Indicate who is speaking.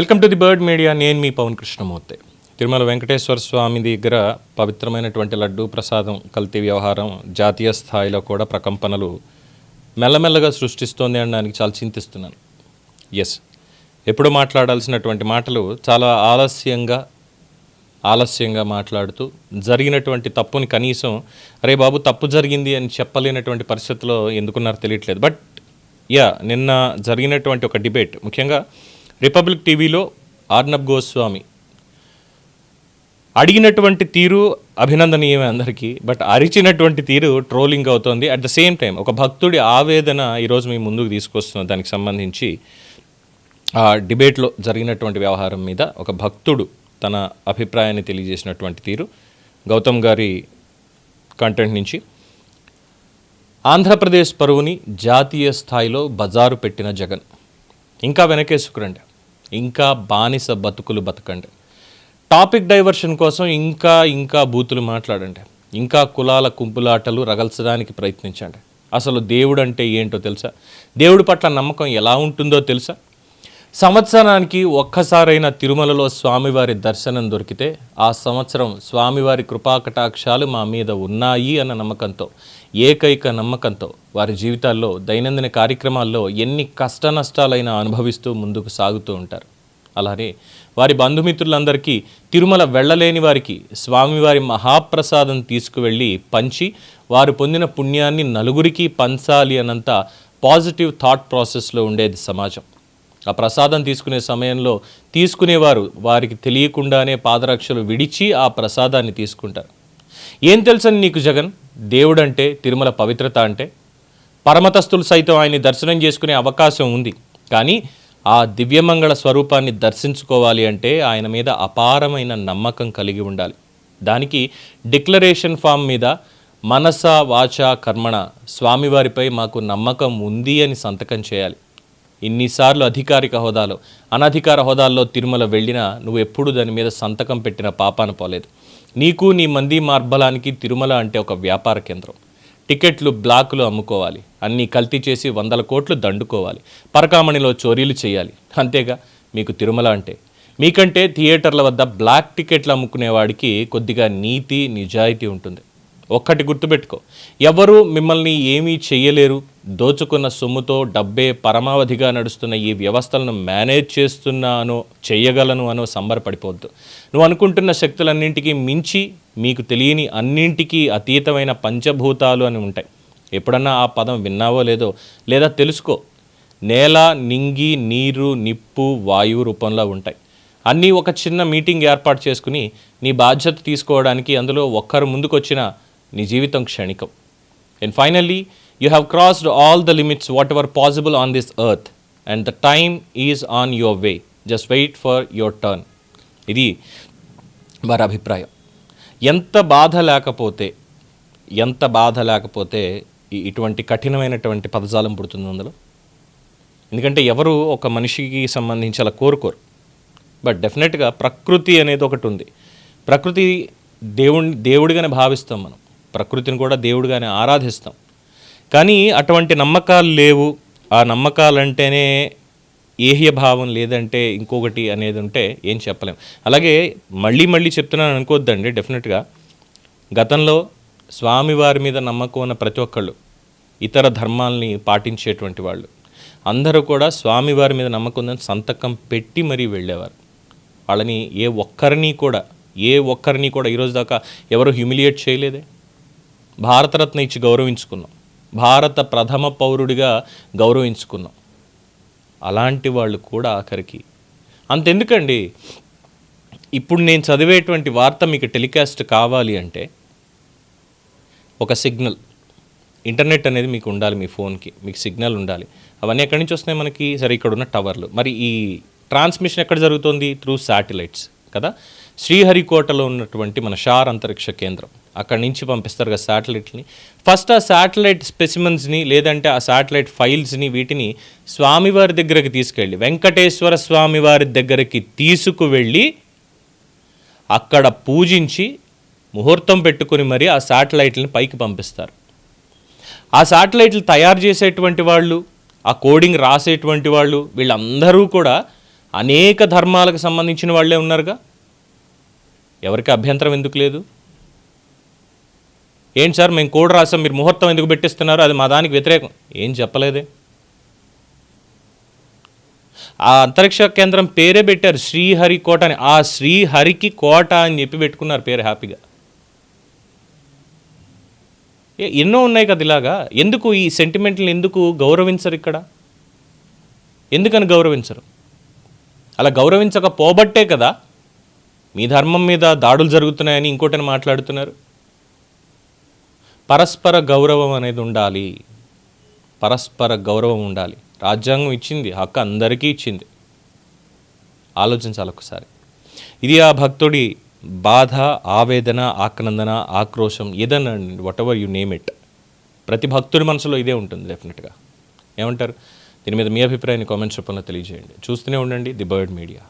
Speaker 1: Welcome to the bird media నేను మీ పవన్ కృష్ణమూర్తి. తిరుమల వెంకటేశ్వర స్వామి దగ్గర పవిత్రమైనటువంటి లడ్డూ ప్రసాదం కల్తీ వ్యవహారం జాతీయ స్థాయిలో కూడా ప్రకంపనలు మెల్లమెల్లగా సృష్టిస్తోంది అనడానికి చాలా చింతిస్తున్నాను. ఎస్ ఎప్పుడు మాట్లాడాల్సినటువంటి మాటలు చాలా ఆలస్యంగా ఆలస్యంగా మాట్లాడుతూ జరిగినటువంటి తప్పుని కనీసం అరే బాబు తప్పు జరిగింది అని చెప్పలేనటువంటి పరిస్థితిలో ఎందుకున్నారో తెలియట్లేదు. బట్ యా నిన్న జరిగినటువంటి ఒక డిబేట్ ముఖ్యంగా రిపబ్లిక్ టీవీలో ఆర్నబ్ గోస్వామి. అడిగినటువంటి తీరు అభినందనీయమే అందరికీ బట్ అరిచినటువంటి తీరు ట్రోలింగ్ అవుతోంది. అట్ ద సేమ్ టైం ఒక భక్తుడి ఆవేదన ఈరోజు మేము ముందుకు తీసుకొస్తున్నాం దానికి సంబంధించి ఆ డిబేట్లో జరిగినటువంటి వ్యవహారం మీద ఒక భక్తుడు తన అభిప్రాయాన్ని తెలియజేసినటువంటి తీరు గౌతమ్ గారి కంటెంట్ నుంచి. ఆంధ్రప్రదేశ్ పరువుని జాతీయ స్థాయిలో బజారు పెట్టిన జగన్. ఇంకా వెనకేసుకురండి ఇంకా బానిస బతుకులు బతకండి. టాపిక్ డైవర్షన్ కోసం ఇంకా ఇంకా బూతులు మాట్లాడండి. ఇంకా కులాల కుంపులాటలు రగల్చడానికి ప్రయత్నించండి. అసలు దేవుడు అంటే ఏంటో తెలుసా? దేవుడి పట్ల నమ్మకం ఎలా ఉంటుందో తెలుసా? సంవత్సరానికి ఒక్కసారైన తిరుమలలో స్వామివారి దర్శనం దొరికితే ఆ సంవత్సరం స్వామివారి కృపాకటాక్షాలు మా మీద ఉన్నాయి అన్న నమ్మకంతో ఏకైక నమ్మకంతో వారి జీవితాల్లో దైనందిన కార్యక్రమాల్లో ఎన్ని కష్ట నష్టాలైనా అనుభవిస్తూ ముందుకు సాగుతూ ఉంటారు. అలానే వారి బంధుమిత్రులందరికీ తిరుమల వెళ్ళలేని వారికి స్వామివారి మహాప్రసాదం తీసుకువెళ్ళి పంచి వారు పొందిన పుణ్యాన్ని నలుగురికి పంచాలి అన్నంత పాజిటివ్ థాట్ ప్రాసెస్లో ఉండేది సమాజం. ఆ ప్రసాదం తీసుకునే సమయంలో తీసుకునేవారు వారికి తెలియకుండానే పాదరక్షలు విడిచి ఆ ప్రసాదాన్ని తీసుకుంటారు. ఏం తెలుసని నీకు జగన్? దేవుడంటే తిరుమల పవిత్రత అంటే పరమతస్తులు సైతం ఆయన్ని దర్శనం చేసుకునే అవకాశం ఉంది. కానీ ఆ దివ్యమంగళ స్వరూపాన్ని దర్శించుకోవాలి అంటే ఆయన మీద అపారమైన నమ్మకం కలిగి ఉండాలి. దానికి డిక్లరేషన్ ఫామ్ మీద మనస వాచ కర్మణ స్వామివారిపై మాకు నమ్మకం ఉంది అని సంతకం చేయాలి. ఇన్నిసార్లు అధికారిక హోదాలో అనధికార హోదాల్లో తిరుమల వెళ్ళినా నువ్వు ఎప్పుడు దాని మీద సంతకం పెట్టిన పాపాన పోలేదు. నీకు నీ మంది మార్బలానికి తిరుమల అంటే ఒక వ్యాపార కేంద్రం. టికెట్లు బ్లాకులు అమ్ముకోవాలి. అన్నీ కల్తీ చేసి వందల కోట్లు దండుకోవాలి. పరకామణిలో చోరీలు చేయాలి. అంతేగా మీకు తిరుమల అంటే. మీకంటే థియేటర్ల వద్ద బ్లాక్ టికెట్లు అమ్ముకునేవాడికి కొద్దిగా నీతి నిజాయితీ ఉంటుంది. ఒక్కటి గుర్తుపెట్టుకో. ఎవరు మిమ్మల్ని ఏమీ చేయలేరు దోచుకున్న సొమ్ముతో డబ్బే పరమావధిగా నడుస్తున్న ఈ వ్యవస్థలను మేనేజ్ చేస్తున్నానో చేయగలను అనో సంబరపడిపోవద్దు. నువ్వు అనుకుంటున్న శక్తులన్నింటికీ మించి మీకు తెలియని అన్నింటికీ అతీతమైన పంచభూతాలు అని ఉంటాయి. ఎప్పుడన్నా ఆ పదం విన్నావో లేదో లేదా తెలుసుకో. నేల నింగి నీరు నిప్పు వాయువు రూపంలో ఉంటాయి. అన్నీ ఒక చిన్న మీటింగ్ ఏర్పాటు చేసుకుని నీ బాధ్యత తీసుకోవడానికి అందులో ఒక్కరు ముందుకొచ్చిన నీ జీవితం క్షణికం. And finally you have crossed all the limits whatever possible on this earth and the time is on your way just wait for your turn ఇది వారి అభిప్రాయం. ఎంత బాధ లేకపోతే ఎంత బాధ లేకపోతే ఇటువంటి కఠినమైనటువంటి పదజాలం పుడుతుంది అందులో? ఎందుకంటే ఎవరు ఒక మనిషికి సంబంధించి అలా కోరుకోరు. బట్ డెఫినెట్గా ప్రకృతి అనేది ఒకటి ఉంది. ప్రకృతి దేవుడి దేవుడిగానే భావిస్తాం మనం. ప్రకృతిని కూడా దేవుడిగానే ఆరాధిస్తాం. కానీ అటువంటి నమ్మకాలు లేవు. ఆ నమ్మకాలంటేనే ఏహ్య భావం లేదంటే ఇంకొకటి అనేది ఉంటే ఏం చెప్పలేం. అలాగే మళ్ళీ మళ్ళీ చెప్తున్నాను అనుకోవద్దండి డెఫినెట్గా. గతంలో స్వామివారి మీద నమ్మకం ఉన్న ప్రతి ఒక్కళ్ళు ఇతర ధర్మాల్ని పాటించేటువంటి వాళ్ళు అందరూ కూడా స్వామివారి మీద నమ్మకం ఉందని సంతకం పెట్టి మరీ వెళ్ళేవారు. వాళ్ళని ఏ ఒక్కరిని కూడా ఏ ఒక్కరిని కూడా ఈరోజు దాకా ఎవరు హ్యూమిలియేట్ చేయలేదే? భారతరత్న ఇచ్చి గౌరవించుకున్నాం. భారత ప్రథమ పౌరుడిగా గౌరవించుకున్నాం. అలాంటి వాళ్ళు కూడా ఆఖరికి. అంతెందుకండి? ఇప్పుడు నేను చదివేటువంటి వార్త మీకు టెలికాస్ట్ కావాలి అంటే ఒక సిగ్నల్. ఇంటర్నెట్ అనేది మీకు ఉండాలి మీ ఫోన్కి. మీకు సిగ్నల్ ఉండాలి. అవన్నీ ఎక్కడి నుంచి వస్తున్నాయి మనకి? సరే ఇక్కడ ఉన్న టవర్లు. మరి ఈ ట్రాన్స్మిషన్ ఎక్కడ జరుగుతుంది? త్రూ శాటిలైట్స్ కదా? శ్రీహరికోటలో ఉన్నటువంటి మన షార్ అంతరిక్ష కేంద్రం. అక్కడి నుంచి పంపిస్తారు కదా శాటిలైట్ని ఫస్ట్ ఆ శాటిలైట్ స్పెసిమన్స్ని లేదంటే ఆ శాటిలైట్ ఫైల్స్ని వీటిని స్వామివారి దగ్గరకి తీసుకెళ్ళి వెంకటేశ్వర స్వామివారి దగ్గరికి తీసుకువెళ్ళి అక్కడ పూజించి ముహూర్తం పెట్టుకుని మరి ఆ శాటిలైట్ని పైకి పంపిస్తారు. ఆ శాటిలైట్లు తయారు చేసేటువంటి వాళ్ళు ఆ కోడింగ్ రాసేటువంటి వాళ్ళు వీళ్ళందరూ కూడా అనేక ధర్మాలకు సంబంధించిన వాళ్ళే ఉన్నారుగా. ఎవరికి అభ్యంతరం ఎందుకు లేదు? ఏంటి సార్ మేము కోడ్ రాసాం మీరు ముహూర్తం ఎందుకు పెట్టిస్తున్నారు? అది మా దానికి వ్యతిరేకం. ఏం చెప్పలేదే? ఆ అంతరిక్ష కేంద్రం పేరే పెట్టారు శ్రీహరి కోట అని. ఆ శ్రీహరికి కోట అని చెప్పి పెట్టుకున్నారు పేరు హ్యాపీగా. ఏ- ఎన్నో ఉన్నాయి కదా ఇలాగా? ఎందుకు ఈ సెంటిమెంట్ని ఎందుకు గౌరవించరు ఇక్కడ? ఎందుకని గౌరవించరు? అలా గౌరవించకపోబట్టే కదా మీ ధర్మం మీద దాడులు జరుగుతున్నాయని ఇంకోటని మాట్లాడుతున్నారు? పరస్పర గౌరవం అనేది ఉండాలి. పరస్పర గౌరవం ఉండాలి. రాజ్యాంగం ఇచ్చింది హక్కు అందరికీ ఇచ్చింది. ఆలోచించాలి ఒకసారి. ఇది ఆ భక్తుడి బాధ ఆవేదన ఆక్రందన ఆక్రోశం ఏదన్నా whatever you name it ప్రతి భక్తుడి మనసులో ఇదే ఉంటుంది డెఫినెట్గా ఏమంటారు? దీని మీద మీ అభిప్రాయాన్ని కామెంట్స్ రూపంలో తెలియజేయండి. చూస్తూనే ఉండండి ది బర్డ్ మీడియా.